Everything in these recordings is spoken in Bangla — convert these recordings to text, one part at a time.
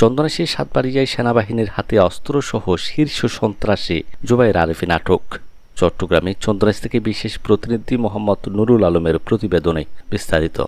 চন্দনাশী সাতবাড়িয়ায় সেনাবাহিনীর হাতে অস্ত্রসহ শীর্ষ সন্ত্রাসী জুবাইর আরেফিন আটক। চট্টগ্রামে চন্দনাশ থেকে বিশেষ প্রতিনিধি মোহাম্মদ নুরুল আলমের প্রতিবেদনে বিস্তারিত।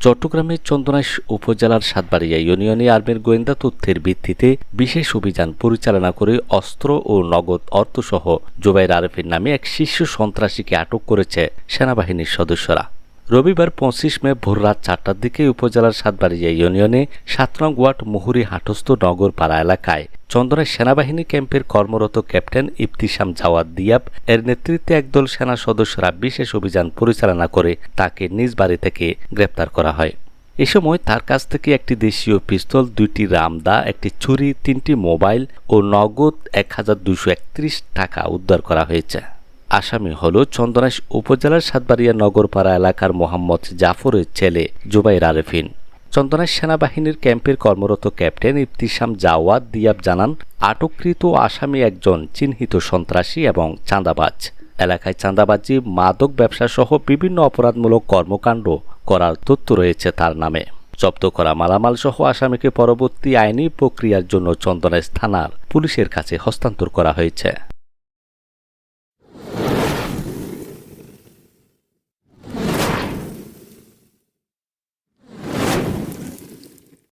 চট্টগ্রামের চন্দনাশ উপজেলার সাতবাড়িয়া ইউনিয়নে আর্মির গোয়েন্দা তথ্যের ভিত্তিতে বিশেষ অভিযান পরিচালনা করে অস্ত্র ও নগদ অর্থসহ জুবাইর আরেফের নামে এক শীর্ষ সন্ত্রাসীকে আটক করেছে সেনাবাহিনীর সদস্যরা। রবিবার পঁচিশ মে ভোররাত চারটার দিকে উপজেলার সাতবাড়িয়া ইউনিয়নে সাত নং ওয়ার্ড মুহুরি হাটস্থ নগর পাড়া এলাকায় চন্দনের সেনাবাহিনী ক্যাম্পের কর্মরত ক্যাপ্টেন ইফতিসাম জাওয়াদ দিয়াব এর নেতৃত্বে একদল সেনা সদস্যরা বিশেষ অভিযান পরিচালনা করে তাকে নিজ বাড়ি থেকে গ্রেপ্তার করা হয়। এ সময় তার কাছ থেকে একটি দেশীয় পিস্তল, দুইটি রামদা, একটি ছুরি, তিনটি মোবাইল ও নগদ এক হাজার দুশো একত্রিশ টাকা উদ্ধার করা হয়েছে। আসামি হল চন্দনাশ উপজেলার সাতবাড়িয়া নগরপাড়া এলাকার মোহাম্মদ জাফরের ছেলে জুবাইর আরেফিন। চন্দনাশ সেনাবাহিনীর ক্যাম্পের কর্মরত ক্যাপ্টেন ইফতিসাম জাওয়াদ দিয়াব জানান, আটককৃত আসামি একজন চিহ্নিত সন্ত্রাসী এবং চাঁদাবাজ। এলাকায় চাঁদাবাজি, মাদক ব্যবসা সহ বিভিন্ন অপরাধমূলক কর্মকাণ্ড করার তথ্য রয়েছে তার নামে। জব্দ করা মালামাল সহ আসামিকে পরবর্তী আইনি প্রক্রিয়ার জন্য চন্দনাশ থানার পুলিশের কাছে হস্তান্তর করা হয়েছে।